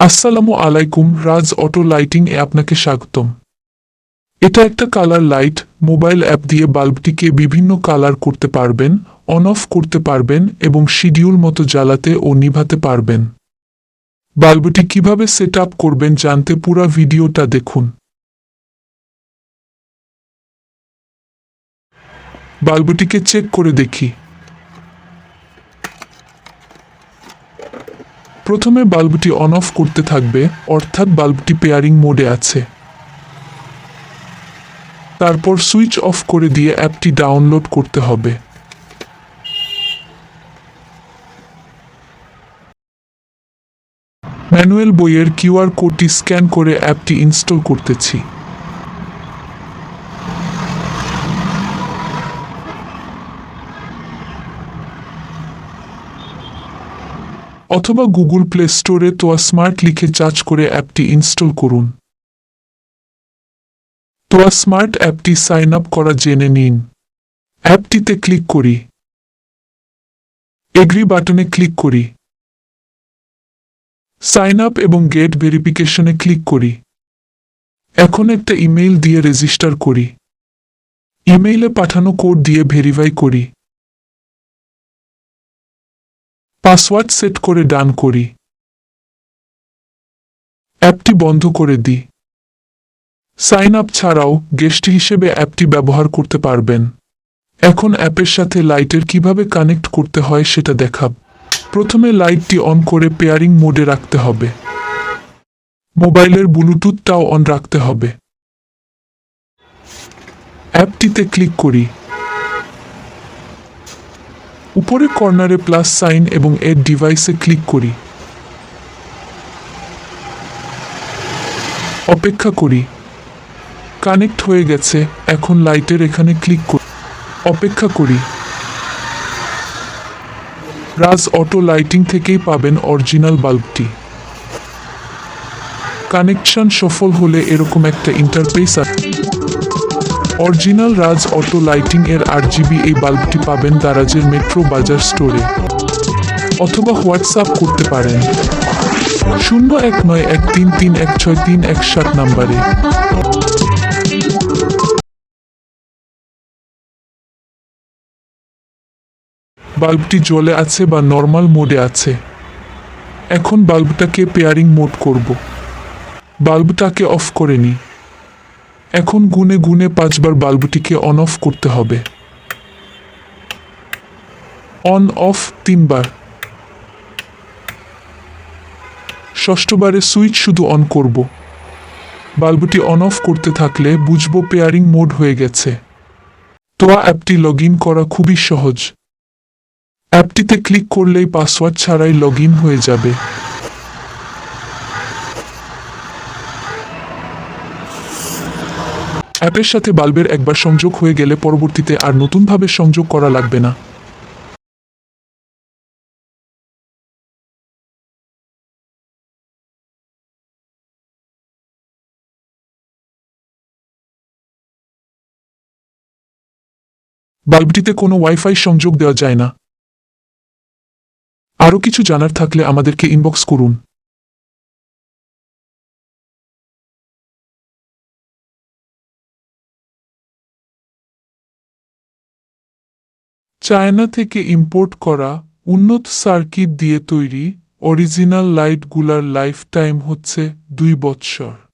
আসসালামু আলাইকুম, রাজ auto lighting এ আপনাকে স্বাগতম। এটা একটা কালার লাইট, মোবাইল অ্যাপ দিয়ে বাল্বটিকে বিভিন্ন কালার করতে পারবেন, অন অফ করতে পারবেন এবং শিডিউল মতো জ্বালাতে ও নিভাতে পারবেন। বাল্বটি কীভাবে সেট আপ করবেন জানতে পুরো ভিডিওটা দেখুন। বাল্বটিকে চেক করে দেখি। প্রথমে বাল্বটি অন অফ করতে থাকবে, অর্থাৎ বাল্বটি পেয়ারিং মোডে আছে। তারপর সুইচ অফ করে দিয়ে অ্যাপটি ডাউনলোড করতে হবে। ম্যানুয়াল বইয়ের কিউআর কোডটি স্ক্যান করে অ্যাপটি ইনস্টল করতেছি। অথবা গুগল প্লে স্টোরে তোয়া স্মার্ট লিখে চার্জ করে অ্যাপটি ইনস্টল করুন। তোয়া স্মার্ট অ্যাপটি সাইন আপ করা জেনে নিন। অ্যাপটিতে ক্লিক করি। এগ্রি বাটনে ক্লিক করি। সাইন আপ এবং গেট ভেরিফিকেশনে ক্লিক করি। এখন একটা ইমেইল দিয়ে রেজিস্টার করি। ইমেইলে পাঠানো কোড দিয়ে ভেরিফাই করি। পাসওয়ার্ড সেট করে ডান করি। অ্যাপটি বন্ধ করে দিই সাইন আপ ছাড়াও গেস্ট হিসেবে অ্যাপটি ব্যবহার করতে পারবেন। এখন অ্যাপের সাথে লাইটের কীভাবে কানেক্ট করতে হয় সেটা দেখাব। প্রথমে লাইটটি অন করে পেয়ারিং মোডে রাখতে হবে। মোবাইলের ব্লুটুথটাও অন রাখতে হবে। অ্যাপটিতে ক্লিক করি। উপরে কর্নারে প্লাস সাইন এবং এর ডিভাইসে ক্লিক করি। অপেক্ষা করি। কানেক্ট হয়ে গেছে, এখন লাইটের এখানে ক্লিক করি। অপেক্ষা করি। রাজ অটো লাইটিং থেকেই পাবেন অরিজিনাল বাল্বটি। কানেকশন সফল হলে এরকম একটা ইন্টারফেস আছে। অরিজিনাল রাজ অটো লাইটিং এর আট জিবি এই বাল্বটি পাবেন দারাজের মেট্রো বাজার স্টোরে। অথবা হোয়াটসঅ্যাপ করতে পারেন। শূন্য এক নয় এক তিন তিন এক ছয় তিন এক সাত নাম্বারে। বাল্বটি জলে আছে বা নর্মাল মোডে আছে। এখন বাল্বটাকে পেয়ারিং মোড করব। বাল্বটাকে অফ করে নিই। এখন গুনে গুনে পাঁচবার বাল্বটিকে অন অফ করতে হবে। অন অফ তিনবার। ষষ্ঠবারে সুইচ শুধু অন করব। বাল্বটি অন অফ করতে থাকলে বুঝব পেয়ারিং মোড হয়ে গেছে। তোয়া অ্যাপটি লগ করা খুবই সহজ। অ্যাপটিতে ক্লিক করলেই পাসওয়ার্ড ছাড়াই লগ হয়ে যাবে। অ্যাপের সাথে বাল্বের একবার সংযোগ হয়ে গেলে পরবর্তীতে আর নতুনভাবে সংযোগ করা লাগবে না। বাল্বটিতে কোনো ওয়াইফাই সংযোগ দেওয়া যায় না। আরও কিছু জানার থাকলে আমাদেরকে ইনবক্স করুন। চায়না থেকে ইম্পোর্ট করা উন্নত সার্কিট দিয়ে তৈরি অরিজিনাল লাইটগুলার লাইফ টাইম হচ্ছে দুই বৎসর।